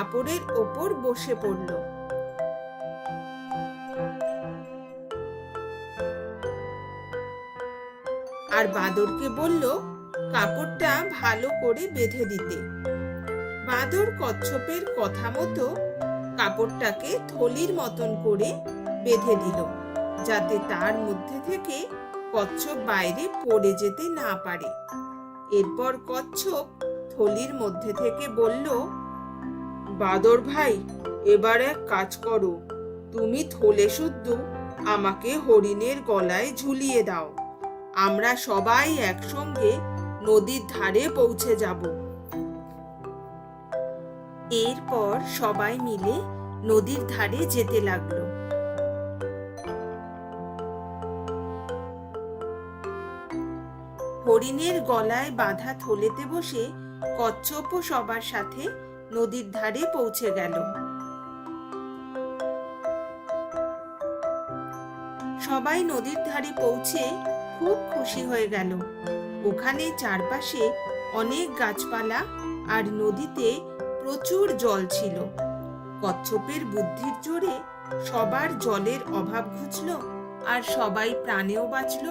কাপড়ের ওপর বসে পড়ল। আর বাদরকে বলল, কাপড়টা ভালো করে বেঁধে দিতে। বাদর কচ্ছপের কথা মতো কাপড়টাকে থলির মতন করে বেঁধে দিল, যাতে তার মধ্যে থেকে কচ্ছপ বাইরে পড়ে যেতে না পারে। এরপর কচ্ছপ থলির মধ্যে থেকে বলল বাদর ভাই, এবার এক কাজ করো। তুমি থলে শুদ্ধ আমাকে হরিণের গলায় ঝুলিয়ে দাও। আমরা সবাই একসঙ্গে নদীর ধারে পৌঁছে যাব। এরপর সবাই মিলে নদীর ধারে যেতে লাগল। হরিণের গলায় বাঁধা থলেতে বসে কচ্ছপও সবার সাথে নদীর ধারে পৌঁছে গেল। সবাই নদীর ধারে পৌঁছে খুব খুশি হয়ে গেল। ওখানে চারপাশে অনেক গাছপালা আর নদীতে প্রচুর জল ছিল। কচ্ছপের বুদ্ধির জোরে সবার জলের অভাব ঘুচল আর সবাই প্রাণেও বাঁচল।